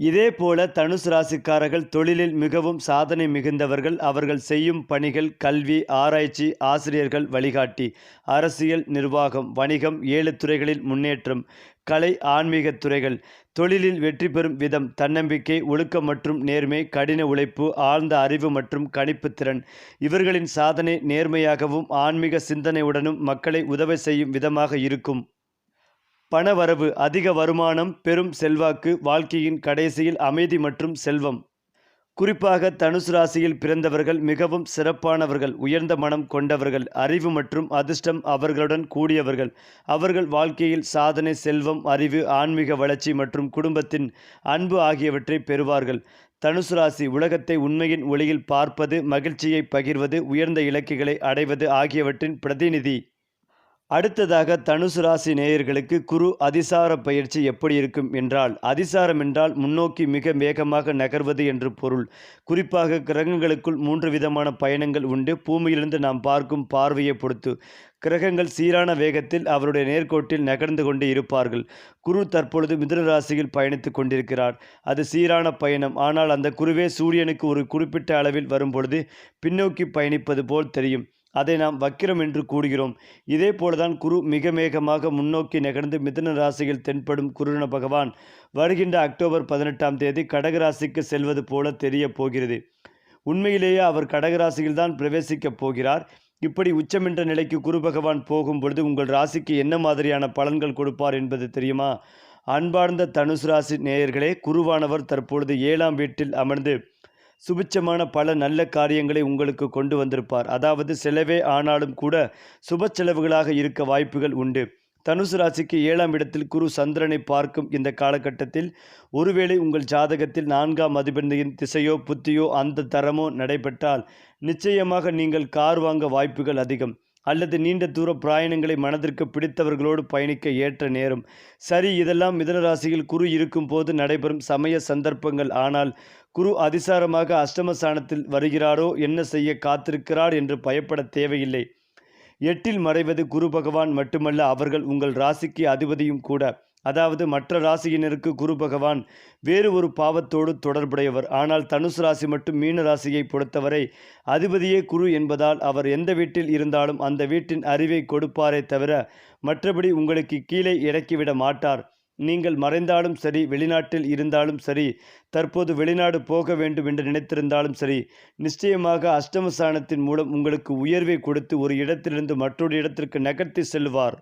இதேபோல தனுசு ராசிக்காரர்கள் தொழிலில் மிகவும் சாதனை மிகுந்தவர்கள். அவர்கள் செய்யும் பணிகள் கல்வி ஆராய்ச்சி ஆசிரியர்கள் வழிகாட்டி அரசியல் நிர்வாகம் வணிகம் ஏழு துறைகளில் முன்னேற்றம் கலை ஆன்மீக துறைகள். தொழிலில் வெற்றி பெறும் விதம் தன்னம்பிக்கை ஒழுக்கம் மற்றும் நேர்மை கடின உழைப்பு ஆழ்ந்த அறிவு மற்றும் கணிப்புத்திறன் இவர்களின் சாதனை நேர்மையாகவும் ஆன்மீக சிந்தனையுடனும் மக்களை உதவி செய்யும் விதமாக இருக்கும். பணவரவு அதிக வருமானம் பெரும் செல்வாக்கு வாழ்க்கையின் கடைசியில் அமைதி மற்றும் செல்வம். குறிப்பாக தனுசு ராசியில் பிறந்தவர்கள் மிகவும் சிறப்பானவர்கள் உயர்ந்த மனம் கொண்டவர்கள் அறிவு மற்றும் அதிர்ஷ்டம் அவர்களுடன் கூடியவர்கள். அவர்கள் வாழ்க்கையில் சாதனை செல்வம் அறிவு ஆன்மீக வளர்ச்சி மற்றும் குடும்பத்தின் அன்பு ஆகியவற்றை பெறுவார்கள். தனுசு ராசி உலகத்தை உண்மையின் ஒளியில் பார்ப்பது மகிழ்ச்சியை பகிர்வது உயர்ந்த இலக்குகளை அடைவது ஆகியவற்றின் பிரதிநிதி. அடுத்ததாக தனுசு ராசி நேயர்களுக்கு குரு அதிசார பயிற்சி எப்படி இருக்கும் என்றால் அதிசாரம் என்றால் முன்னோக்கி மிக வேகமாக நகர்வது என்று பொருள். குறிப்பாக கிரகங்களுக்குள் மூன்று விதமான பயணங்கள் உண்டு. பூமியிலிருந்து நாம் பார்க்கும் பார்வையை பொறுத்து. கிரகங்கள் சீரான வேகத்தில் அவருடைய நேர்கோட்டில் நகர்ந்து கொண்டு இருப்பார்கள். குரு தற்பொழுது மிதுன ராசியில் பயணித்துக் கொண்டிருக்கிறார். அது சீரான பயணம். ஆனால் அந்த குருவே சூரியனுக்கு ஒரு குறிப்பிட்ட அளவில் வரும்பொழுது பின்னோக்கி பயணிப்பது போல் தெரியும். அதை நாம் வக்கிரம் என்று கூறுகிறோம். இதே போலதான் குரு மிக வேகமாக முன்னோக்கி நகர்ந்து மிதன ராசியில் தென்படும் குருண பகவான் வருகின்ற அக்டோபர் பதினெட்டாம் தேதி கடகராசிக்கு செல்வது போல தெரிய போகிறது. உண்மையிலேயே அவர் கடகராசியில்தான் பிரவேசிக்கப் போகிறார். இப்படி உச்சமென்ற நிலைக்கு குரு பகவான் போகும் பொழுது உங்கள் ராசிக்கு என்ன மாதிரியான பலன்கள் கொடுப்பார் என்பது தெரியுமா? அன்பார்ந்த தனுசு ராசி நேயர்களே குருவானவர் தற்பொழுது ஏழாம் வீட்டில் அமர்ந்து சுபிச்சமான பல நல்ல காரியங்களை உங்களுக்கு கொண்டு வந்திருப்பார். அதாவது செலவே ஆனாலும் கூட சுப செலவுகளாக இருக்க வாய்ப்புகள் உண்டு. தனுசு ராசிக்கு ஏழாம் இடத்தில் குரு சந்திரனை பார்க்கும் இந்த காலகட்டத்தில் ஒருவேளை உங்கள் ஜாதகத்தில் நான்காம் அதிபதியின் திசையோ புத்தியோ அந்த தரமோ நடைபெற்றால் நிச்சயமாக நீங்கள் கார் வாங்க வாய்ப்புகள் அதிகம். அல்லது நீண்ட தூர பிராயணங்களை மனதிற்கு பிடித்தவர்களோடு பயணிக்க ஏற்ற நேரம். சரி இதெல்லாம் மிதனராசியில் குரு இருக்கும் போது நடைபெறும் சமய சந்தர்ப்பங்கள். ஆனால் குரு அதிசாரமாக அஷ்டமஸ்தானத்தில் வருகிறாரோ என்ன செய்ய காத்திருக்கிறார் என்று பயப்பட தேவையில்லை. எட்டில் மறைவது குரு பகவான் மட்டுமல்ல அவர்கள் உங்கள் ராசிக்கு அதிபதியும் கூட. அதாவது மற்ற ராசியினருக்கு குரு பகவான் வேறு ஒரு பாவத்தோடு தொடர்புடையவர். ஆனால் தனுசு ராசி மற்றும் மீன ராசியை பொறுத்தவரை அதிபதியே குரு என்பதால் அவர் எந்த வீட்டில் இருந்தாலும் அந்த வீட்டின் அறிவை கொடுப்பாரே தவிர மற்றபடி உங்களுக்கு கீழே இறக்கிவிட மாட்டார். நீங்கள் மறைந்தாலும் சரி வெளிநாட்டில் இருந்தாலும் சரி தற்போது வெளிநாடு போக வேண்டும் என்று நினைத்திருந்தாலும் சரி நிச்சயமாக அஷ்டமசானத்தின் மூலம் உங்களுக்கு உயர்வை கொடுத்து ஒரு இடத்திலிருந்து மற்றொரு இடத்திற்கு நகர்த்தி செல்வார்.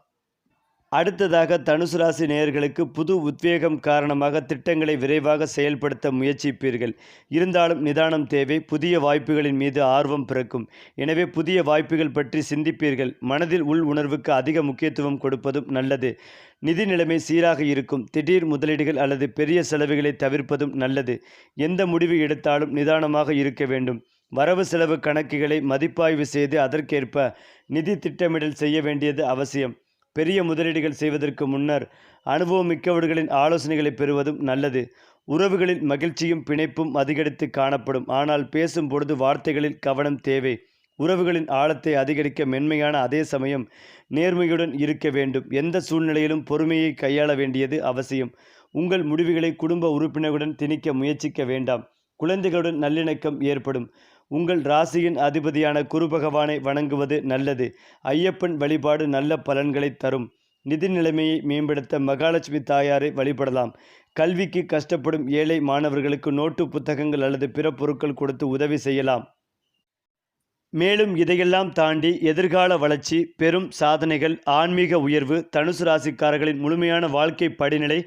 அடுத்ததாக தனுசு ராசி நேயர்களுக்கு புது உத்வேகம் காரணமாக திட்டங்களை விரைவாக செயல்படுத்த முயற்சிப்பீர்கள். இருந்தாலும் நிதானம் தேவை புதிய வாய்ப்புகளின் மீது ஆர்வம் பிறக்கும். எனவே புதிய வாய்ப்புகள் பற்றி சிந்திப்பீர்கள். மனதில் உள் உணர்வுக்கு அதிக முக்கியத்துவம் கொடுப்பதும் நல்லது. நிதி நிலைமை சீராக இருக்கும். திடீர் முதலீடுகள் அல்லது பெரிய செலவுகளை தவிர்ப்பதும் நல்லது. எந்த முடிவு எடுத்தாலும் நிதானமாக இருக்க வேண்டும். வரவு செலவு கணக்குகளை மதிப்பாய்வு செய்து அதற்கேற்ப நிதி திட்டமிடல் செய்ய வேண்டியது அவசியம். பெரிய முதலீடுகள் செய்வதற்கு முன்னர் அனுபவம் மிக்கவர்களின் ஆலோசனைகளை பெறுவதும் நல்லது. உறவுகளில் மகிழ்ச்சியும் பிணைப்பும் அதிகரித்து காணப்படும். ஆனால் பேசும் பொழுது வார்த்தைகளில் கவனம் தேவை. உறவுகளின் ஆழத்தை அதிகரிக்க மென்மையான அதே சமயம் நேர்மையுடன் இருக்க வேண்டும். எந்த சூழ்நிலையிலும் பொறுமையை கையாள வேண்டியது அவசியம். உங்கள் முடிவுகளை குடும்ப உறுப்பினருடன் திணிக்க முயற்சிக்க வேண்டாம். குழந்தைகளுடன் நல்லிணக்கம் ஏற்படும். உங்கள் ராசியின் அதிபதியான குரு பகவானை வணங்குவது நல்லது. ஐயப்பன் வழிபாடு நல்ல பலன்களை தரும். நிதி நிலைமையை மேம்படுத்த மகாலட்சுமி தாயாரை வழிபடலாம். கல்விக்கு கஷ்டப்படும் ஏழை மாணவர்களுக்கு நோட்டு புத்தகங்கள் அல்லது பிற பொருட்கள் கொடுத்து உதவி செய்யலாம். மேலும் இதையெல்லாம் தாண்டி எதிர்கால வளர்ச்சி பெரும் சாதனைகள் ஆன்மீக உயர்வு தனுசு ராசிக்காரர்களின் முழுமையான வாழ்க்கை படிநிலை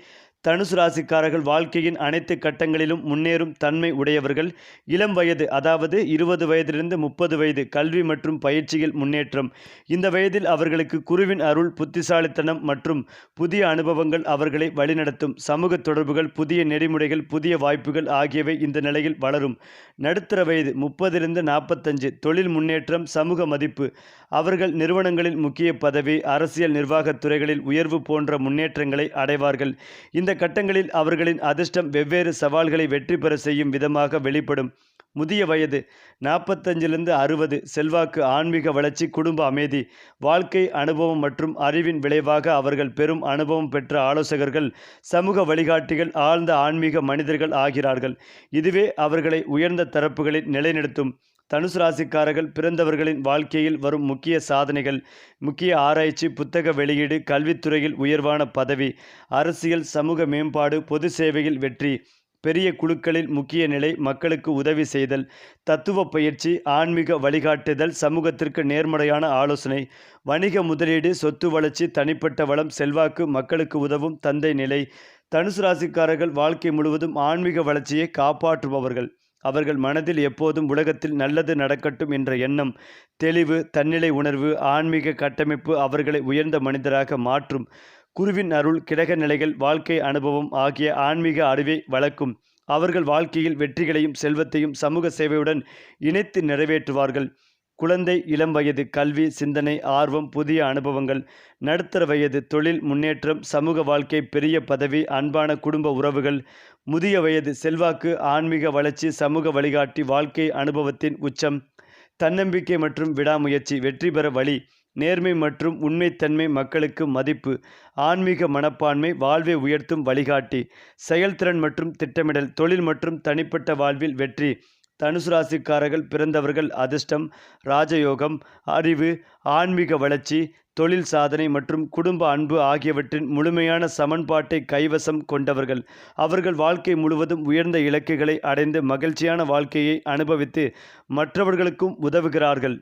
தனுசு ராசிக்காரர்கள் வாழ்க்கையின் அனைத்து கட்டங்களிலும் முன்னேறும் தன்மை உடையவர்கள். இளம் வயது அதாவது இருபது வயதிலிருந்து முப்பது வயது கல்வி மற்றும் பயிற்சியில் முன்னேற்றம். இந்த வயதில் அவர்களுக்கு குருவின் அருள் புத்திசாலித்தனம் மற்றும் புதிய அனுபவங்கள் அவர்களை வழிநடத்தும். சமூக தொடர்புகள் புதிய நெறிமுறைகள் புதிய வாய்ப்புகள் ஆகியவை இந்த நிலையில் வளரும். நடுத்தர வயது முப்பதிலிருந்து நாற்பத்தஞ்சு தொழில் முன்னேற்றம் சமூக மதிப்பு. அவர்கள் நிறுவனங்களில் முக்கிய பதவி அரசியல் நிர்வாகத் துறைகளில் உயர்வு போன்ற முன்னேற்றங்களை அடைவார்கள். இந்த கட்டங்களில் அவர்களின் அதிர்ஷ்டம் வெவ்வேறு சவால்களை வெற்றி பெற செய்யும் விதமாக வெளிப்படும். முதிய வயது நாற்பத்தஞ்சிலிருந்து அறுபது செல்வாக்கு ஆன்மீக வளர்ச்சி குடும்ப அமைதி வாழ்க்கை அனுபவம் மற்றும் அறிவின் விளைவாக அவர்கள் பெரும் அனுபவம் பெற்ற ஆலோசகர்கள் சமூக வழிகாட்டிகள் ஆழ்ந்த ஆன்மீக மனிதர்கள் ஆகிறார்கள். இதுவே அவர்களை உயர்ந்த தரப்புகளில் நிலைநிறுத்தும். தனுசு ராசிக்காரர்கள் பிறந்தவர்களின் வாழ்க்கையில் வரும் முக்கிய சாதனைகள் முக்கிய ஆராய்ச்சி புத்தக வெளியீடு கல்வித்துறையில் உயர்வான பதவி அரசியல் சமூக மேம்பாடு பொது சேவையில் வெற்றி பெரிய குழுக்களில் முக்கிய நிலை மக்களுக்கு உதவி செய்தல் தத்துவ பயிற்சி ஆன்மீக வழிகாட்டுதல் சமூகத்திற்கு நேர்மறையான ஆலோசனை வணிக முதலீடு சொத்து வளர்ச்சி தனிப்பட்ட வளம் செல்வாக்கு மக்களுக்கு உதவும் தந்தை நிலை தனுசு ராசிக்காரர்கள் வாழ்க்கை முழுவதும் ஆன்மீக வளர்ச்சியை காப்பாற்றுபவர்கள். அவர்கள் மனதில் எப்போதும் உலகத்தில் நல்லது நடக்கட்டும் என்ற எண்ணம் தெளிவு தன்னிலை உணர்வு ஆன்மீக கட்டமைப்பு அவர்களை உயர்ந்த மனிதராக மாற்றும். குருவின் அருள் கிரக நிலைகள் வாழ்க்கை அனுபவம் ஆகிய ஆன்மீக அறிவை வளர்க்கும். அவர்கள் வாழ்க்கையில் வெற்றிகளையும் செல்வத்தையும் சமூக சேவையுடன் இணைத்து நிறைவேற்றுவார்கள். குழந்தை இளம் வயது கல்வி சிந்தனை ஆர்வம் புதிய அனுபவங்கள் நடுத்தர வயது தொழில் முன்னேற்றம் சமூக வாழ்க்கை பெரிய பதவி அன்பான குடும்ப உறவுகள் முதிய வயது செல்வாக்கு ஆன்மீக வளர்ச்சி சமூக வழிகாட்டி வாழ்க்கை அனுபவத்தின் உச்சம் தன்னம்பிக்கை மற்றும் விடாமுயற்சி வெற்றி பெற வழி நேர்மை மற்றும் உண்மைத்தன்மை மக்களுக்கு மதிப்பு ஆன்மீக மனப்பான்மை வாழ்வை உயர்த்தும் வழிகாட்டி செயல்திறன் மற்றும் திட்டமிடல் தொழில் மற்றும் தனிப்பட்ட வாழ்வில் வெற்றி தனுசு ராசிக்காரர்கள் பிறந்தவர்கள் அதிர்ஷ்டம் ராஜயோகம் அறிவு ஆன்மீக வளர்ச்சி தொழில் சாதனை மற்றும் குடும்ப அன்பு ஆகியவற்றின் முழுமையான சமன்பாட்டை கைவசம் கொண்டவர்கள். அவர்கள் வாழ்க்கை முழுவதும் உயர்ந்த இலக்குகளை அடைந்து மகிழ்ச்சியான வாழ்க்கையை அனுபவித்து மற்றவர்களுக்கும் உதவுகிறார்கள்.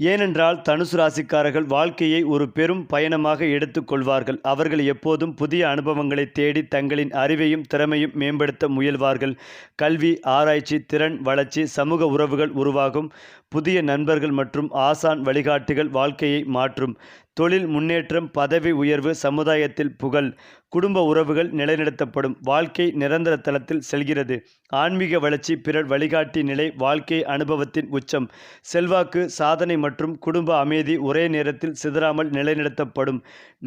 ஏனென்றால் தனுசு ராசிக்காரர்கள் வாழ்க்கையை ஒரு பெரும் பயணமாக எடுத்துக்கொள்வார்கள். அவர்கள் எப்போதும் புதிய அனுபவங்களை தேடி தங்களின் அறிவையும் திறமையும் மேம்படுத்த முயல்வார்கள். கல்வி ஆராய்ச்சி திறன் வளர்ச்சி சமூக உறவுகள் உருவாகும். புதிய நண்பர்கள் மற்றும் ஆசான் வழிகாட்டிகள் வாழ்க்கையை மாற்றும். தொழில் முன்னேற்றம் பதவி உயர்வு சமுதாயத்தில் புகழ் குடும்ப உறவுகள் நிலைநிறுத்தப்படும் வாழ்க்கை நிரந்தர தளத்தில் செல்கிறது. ஆன்மீக வளர்ச்சி பிறர் வழிகாட்டி நிலை வாழ்க்கை அனுபவத்தின் உச்சம் செல்வாக்கு சாதனை மற்றும் குடும்ப அமைதி ஒரே நேரத்தில் சிதறாமல் நிலைநிறுத்தப்படும்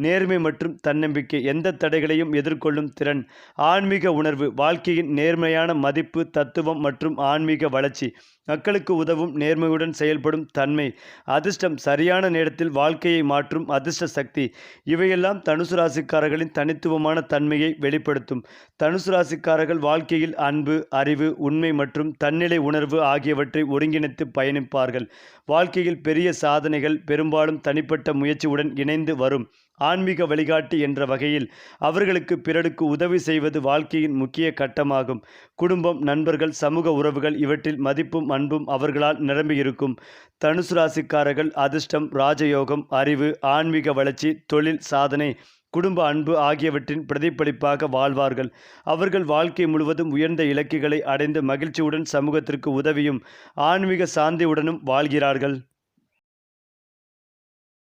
நேர்மை மற்றும் தன்னம்பிக்கை எந்த தடைகளையும் எதிர்கொள்ளும் திறன் ஆன்மீக உணர்வு வாழ்க்கையின் நேர்மையான மதிப்பு தத்துவம் மற்றும் ஆன்மீக வளர்ச்சி. மக்களுக்கு உதவும் நேர்மையுடன் செயல்படும் தன்மை அதிர்ஷ்டம் சரியான நேரத்தில் வாழ்க்கையை மாற்றும் அதிர்ஷ்ட சக்தி. இவையெல்லாம் தனுசு ராசிக்காரர்களின் தனித்துவமான தன்மையை வெளிப்படுத்தும். தனுசு ராசிக்காரர்கள் வாழ்க்கையில் அன்பு அறிவு உண்மை மற்றும் தன்னிலை உணர்வு ஆகியவற்றை ஒருங்கிணைத்து பயணிப்பார்கள். வாழ்க்கையில் பெரிய சாதனைகள் பெரும்பாலும் தனிப்பட்ட முயற்சியுடன் இணைந்து வரும் ஆன்மீக வழிகாட்டி என்ற வகையில் அவர்களுக்கு பிறருக்கு உதவி செய்வது வாழ்க்கையின் முக்கிய கட்டமாகும். குடும்பம் நண்பர்கள் சமூக உறவுகள் இவற்றில் மதிப்பும் அன்பும் அவர்களால் நிரம்பியிருக்கும் தனுசு ராசிக்காரர்கள் அதிர்ஷ்டம் ராஜயோகம் அறிவு ஆன்மீக வளர்ச்சி தொழில் சாதனை குடும்ப அன்பு ஆகியவற்றின் பிரதிபலிப்பாக வாழ்வார்கள். அவர்கள் வாழ்க்கை முழுவதும் உயர்ந்த இலக்குகளை அடைந்து மகிழ்ச்சியுடன் சமூகத்திற்கு உதவியும் ஆன்மீக சாந்தியுடனும் வாழ்கிறார்கள்.